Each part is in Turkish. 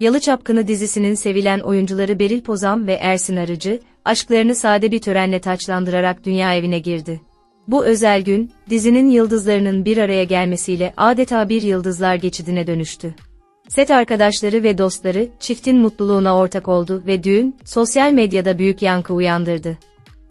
Yalı Çapkını dizisinin sevilen oyuncuları Beril Pozan ve Ersin Arıcı, aşklarını sade bir törenle taçlandırarak dünya evine girdi. Bu özel gün, dizinin yıldızlarının bir araya gelmesiyle adeta bir yıldızlar geçidine dönüştü. Set arkadaşları ve dostları çiftin mutluluğuna ortak oldu ve düğün sosyal medyada büyük yankı uyandırdı.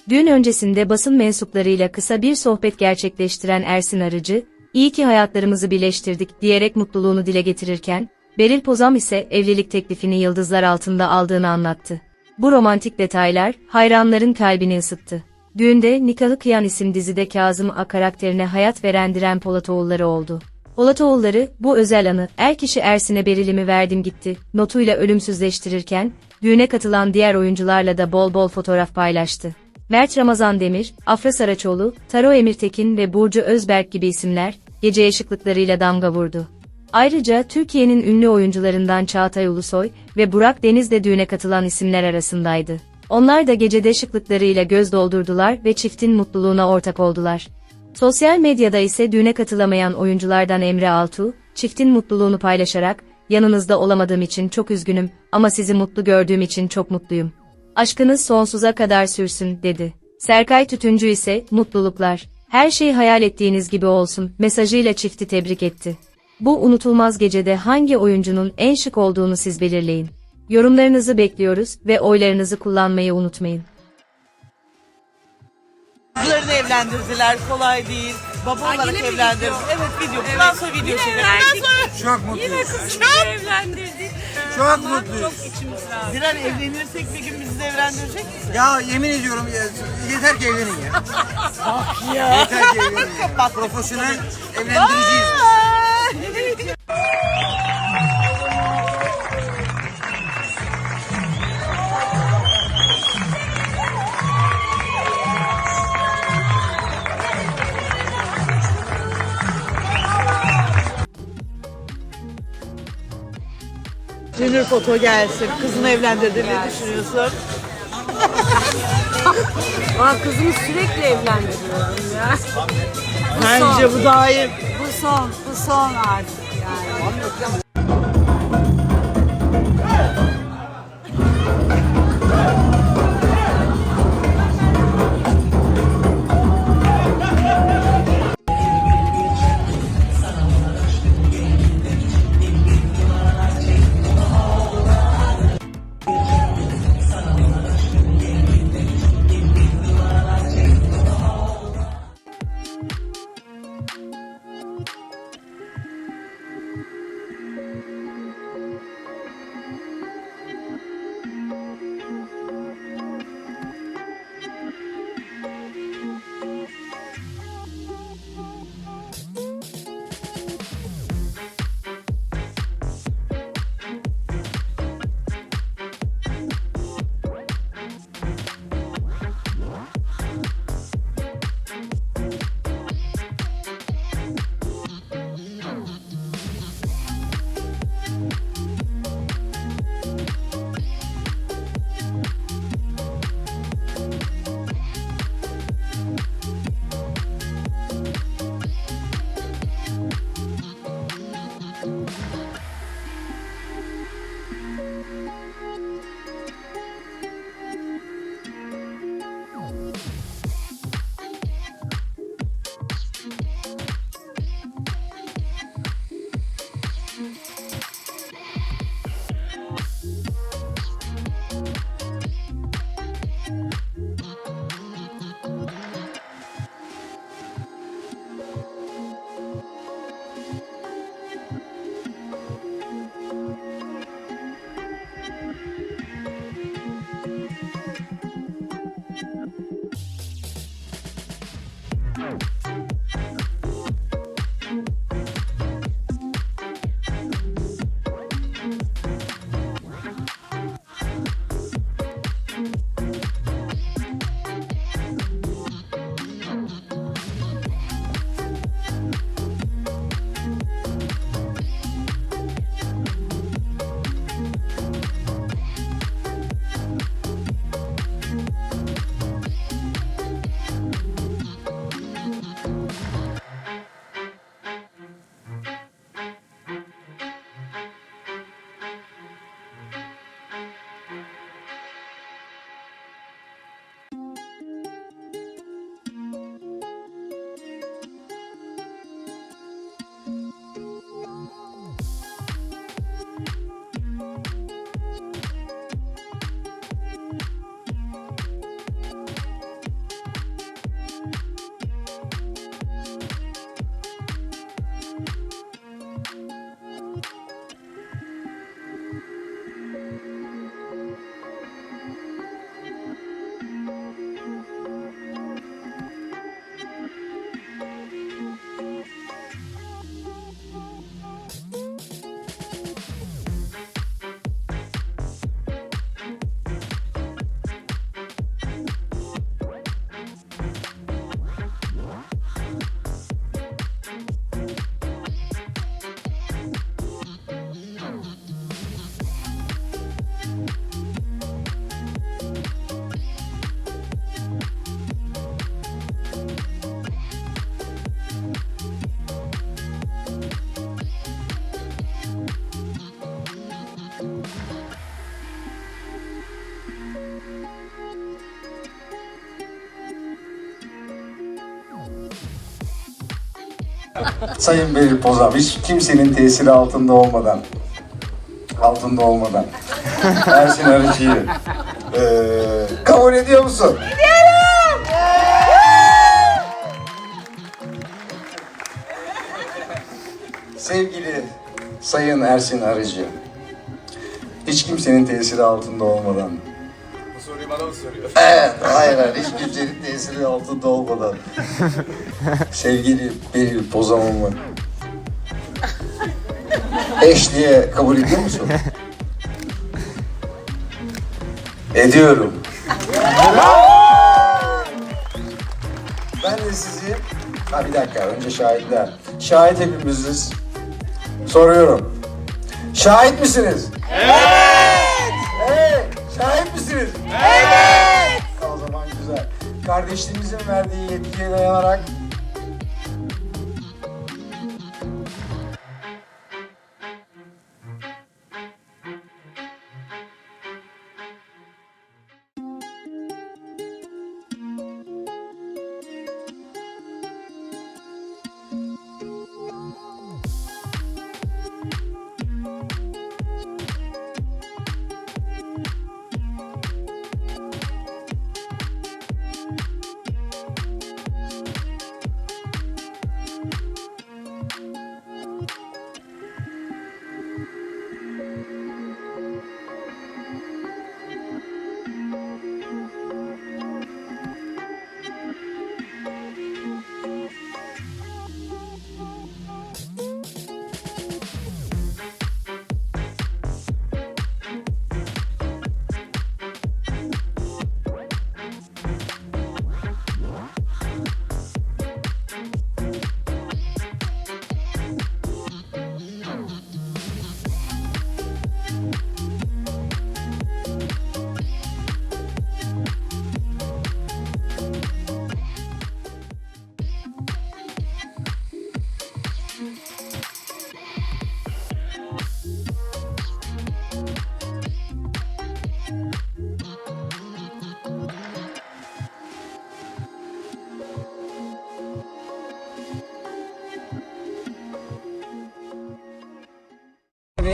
Düğün öncesinde basın mensuplarıyla kısa bir sohbet gerçekleştiren Ersin Arıcı, "İyi ki hayatlarımızı birleştirdik." diyerek mutluluğunu dile getirirken, Beril Pozam ise evlilik teklifini yıldızlar altında aldığını anlattı. Bu romantik detaylar hayranların kalbini ısıttı. Düğünde Nikahı Kıyan isim dizide Kazım A karakterine hayat veren Diren Polatoğulları oldu. Polatoğulları bu özel anı er kişi Ersin'e berilimi verdim gitti notuyla ölümsüzleştirirken düğüne katılan diğer oyuncularla da bol bol fotoğraf paylaştı. Mert Ramazan Demir, Afra Saraçoğlu, Taro Emirtekin ve Burcu Özberk gibi isimler geceye şıklıklarıyla damga vurdu. Ayrıca Türkiye'nin ünlü oyuncularından Çağatay Ulusoy ve Burak Deniz de düğüne katılan isimler arasındaydı. Onlar da gecede şıklıklarıyla göz doldurdular ve çiftin mutluluğuna ortak oldular. Sosyal medyada ise düğüne katılamayan oyunculardan Emre Altuğ, çiftin mutluluğunu paylaşarak, yanınızda olamadığım için çok üzgünüm ama sizi mutlu gördüğüm için çok mutluyum. Aşkınız sonsuza kadar sürsün, dedi. Serkay Tütüncü ise, mutluluklar, her şey hayal ettiğiniz gibi olsun, mesajıyla çifti tebrik etti. Bu unutulmaz gecede hangi oyuncunun en şık olduğunu siz belirleyin. Yorumlarınızı bekliyoruz ve oylarınızı kullanmayı unutmayın. Kızlarını evlendirdiler, kolay değil. Baba olarak yine mi evlendirdi. video? Evet video. Bundan sonra video evlendik. Çok mutluyuz. Yine kızımızı evlendirdik. Çok mutluyuz. Çok içimiz rahat. Diren evlenirsek bir gün bizi de evlendirecek misin? Ya yemin ediyorum ya- yeter ki evlenin ya. Yeter ki evlenin ya. Profesyonel evlendiriciyiz. biz. Junior foto gelsin. Kızını evlendirdi. Ne düşünüyorsun? Aa, kızımı sürekli evlendiriyorum ya. Bence bu daha iyi. Son, bu son artık yani. Sayın Beril Pozam, hiç kimsenin tesiri altında olmadan, altında olmadan. Ersin Arıcı'yı eee, kabul ediyor musun? Sevgili Sayın Ersin Arıcı, hiç kimsenin tesiri altında olmadan soruyu bana mı soruyor? Evet, hayır hayır. Hiç kimsenin tesiri altında olmadan. Sevgili Beril Pozamam'ı eş diye kabul ediyor musun? Ediyorum. ben de sizi... Ha bir dakika, önce şahitler. Şahit hepimiziz. Soruyorum. Şahit misiniz? Evet! Evet! Misiniz? O zaman güzel. Kardeşliğimizin verdiği yetkiye dayanarak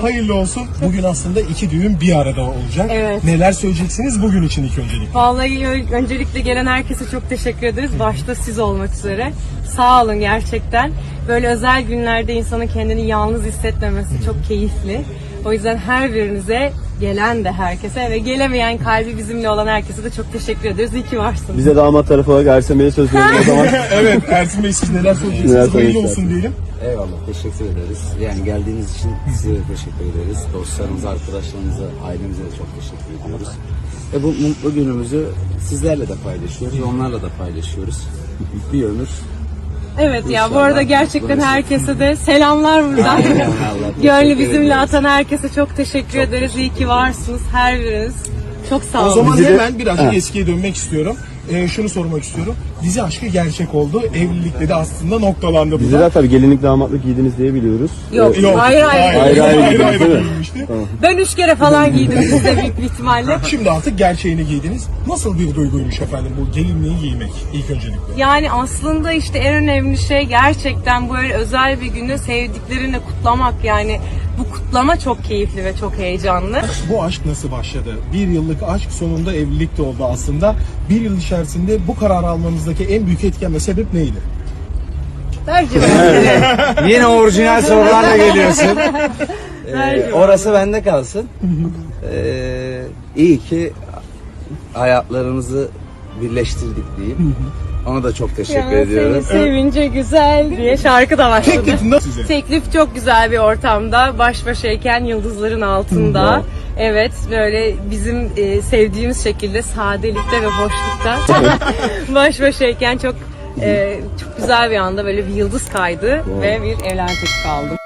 Hayırlı olsun. Bugün aslında iki düğün bir arada olacak. Evet. Neler söyleyeceksiniz bugün için ilk öncelikle? Vallahi öncelikle gelen herkese çok teşekkür ederiz. Başta siz olmak üzere. Sağ olun gerçekten. Böyle özel günlerde insanın kendini yalnız hissetmemesi çok keyifli. O yüzden her birinize gelen de herkese ve gelemeyen kalbi bizimle olan herkese de çok teşekkür ederiz. İyi ki varsınız. Bize damat tarafı olarak Ersin Bey'e söz veriyorum o zaman. evet Ersin Bey siz neler söyleyeceksiniz? Hayırlı olsun diyelim. Eyvallah teşekkür ederiz. Yani geldiğiniz için size de teşekkür ederiz. Dostlarımıza, arkadaşlarımıza, ailemize de çok teşekkür ediyoruz. Ve bu mutlu günümüzü sizlerle de paylaşıyoruz, onlarla da paylaşıyoruz. Bir ömür. Evet ya bu arada gerçekten herkese de selamlar buradan. Gönlü bizimle atan herkese çok teşekkür ederiz. İyi ki varsınız her biriniz. Çok sağ O olun. zaman Bizi de- hemen birazcık eskiye dönmek istiyorum. Ee, şunu sormak istiyorum. Dizi aşkı gerçek oldu. Evlilikte de aslında noktalandı bu. De tabii gelinlik damatlık giydiniz diye biliyoruz. Yok, Yok, hayır hayır. Ayrı ayrı ayrı, giydiniz, değil mi? giyinmişti. Ben üç kere falan giydim sizde büyük bir ihtimalle. Şimdi artık gerçeğini giydiniz. Nasıl bir duyguymuş efendim bu gelinliği giymek ilk öncelikle? Yani aslında işte en önemli şey gerçekten böyle özel bir günü sevdiklerinle kutlamak yani bu kutlama çok keyifli ve çok heyecanlı. Bu aşk nasıl başladı? Bir yıllık aşk sonunda evlilik de oldu aslında. Bir yıl içerisinde bu kararı almanızdaki en büyük etken ve sebep neydi? Bence Yine orijinal sorularla geliyorsun. Ee, orası bende kalsın. Ee, iyi ki hayatlarımızı birleştirdik diyeyim. Ona da çok teşekkür seni ediyorum. sevince güzel diye şarkı da başladı. Teklif nasıl size? Teklif çok güzel bir ortamda, baş başayken yıldızların altında. Evet, böyle bizim e, sevdiğimiz şekilde sadelikte ve boşlukta baş başayken çok e, çok güzel bir anda böyle bir yıldız kaydı ve bir evlenme teklifi aldım.